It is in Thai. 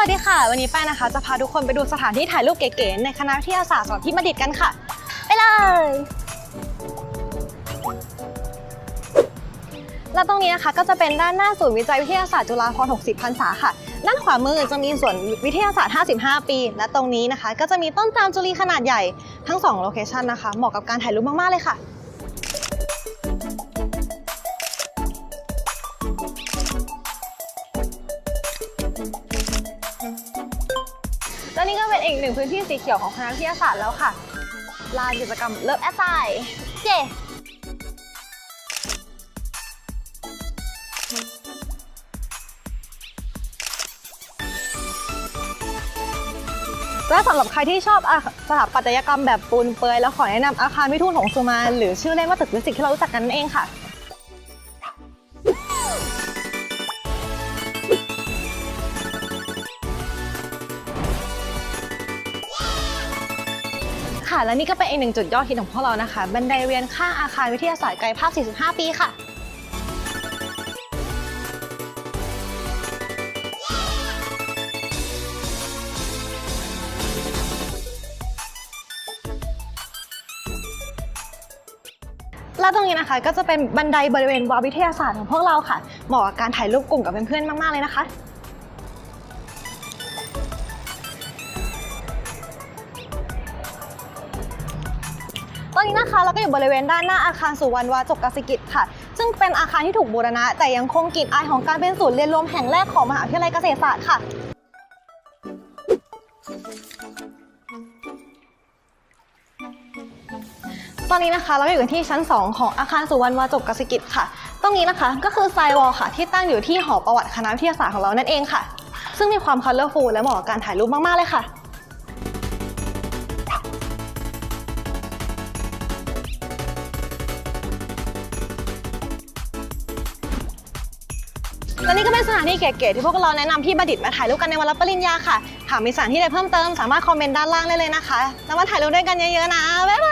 วัสดีค่ะ วันนี้แป้งนะคะ จะพาทุกคนไปดูสถานที่ถ่ายรูปเก๋ๆในคณะวิทยาศาสตร์สอนที่บัณฑิตกันค่ะ ไปเลย และตรงนี้นะคะก็จะเป็นด้านหน้าศูนย์วิจัยวิทยาศาสตร์จุฬาภรณ์60พรรษาค่ะ ด้านขวามือจะมีส่วนวิทยาศาสตร์ 55 ปี และตรงนี้นะคะ ก็จะมีต้นจามจุลีขนาดใหญ่ทั้ง 2 โลเคชันนะคะ เหมาะกับการถ่ายรูปมากๆเลยค่ะ และนี่ก็เป็นอีกหนึ่งพื้นที่สีเขียวของคณะวิทยาศาสตร์แล้วค่ะลานกิจกรรมเลิฟแอสไซเจและสำหรับใครที่ชอบอสถาปัตยกรรมแบบปูนเปือยแล้วขอแนะนำอาคารวิทูลหงสุมาหรือชื่อเล่นว่าตึกวิสิตที่เรารู้จักกันนั่นเองค่ะ ค่ะ และนี่ก็เป็นอีกหนึ่งจุดยอดฮิตของพวกเรานะคะ บันไดเวียนข้างอาคารวิทยาศาสตร์ไกลภาพ45 ปีค่ะ และตรงนี้นะคะก็จะเป็นบันไดบริเวณวาวิทยาศาสตร์ของพวกเราค่ะ เหมาะกับการถ่ายรูปกลุ่มกับเพื่อนๆ มากๆ เลยนะคะ อนนี้นะคะเราก็อยู่บริเวณด้านหน้าอาคารสุวรรณวาจกกสิกิจค่ะ ซึ่งเป็นอาคารที่ถูกบูรณะ แต่ยังคงกลิ่นอายของการเป็นศูนย์เรียนรวมแห่งแรกของมหาวิทยาลัยเกษตรศาสตร์ค่ะตอนนี้นะคะเราก็อยู่กันที่ชั้น 2 ของอาคารสุวรรณวาจกกสิกิจค่ะ ตรงนี้นะคะก็คือไซวอลค่ะ ที่ตั้งอยู่ที่หอประวัติคณะวิทยาศาสตร์ของเรานั่นเองค่ะ ซึ่งมีความคัลเลอร์ฟูลและเหมาะกับการถ่ายรูปมาก ๆ เลยค่ะ และนี่ก็เป็นสถานที่เก๋ๆที่พวกเราแนะนำที่บัณฑิตมาถ่ายรูปกันในวันรับปริญญาค่ะ หากมีสถานที่ใดเพิ่มเติมสามารถคอมเมนต์ด้านล่างได้เลยนะคะ แล้วมาถ่ายรูปด้วยกันเยอะๆนะ บ๊ายบ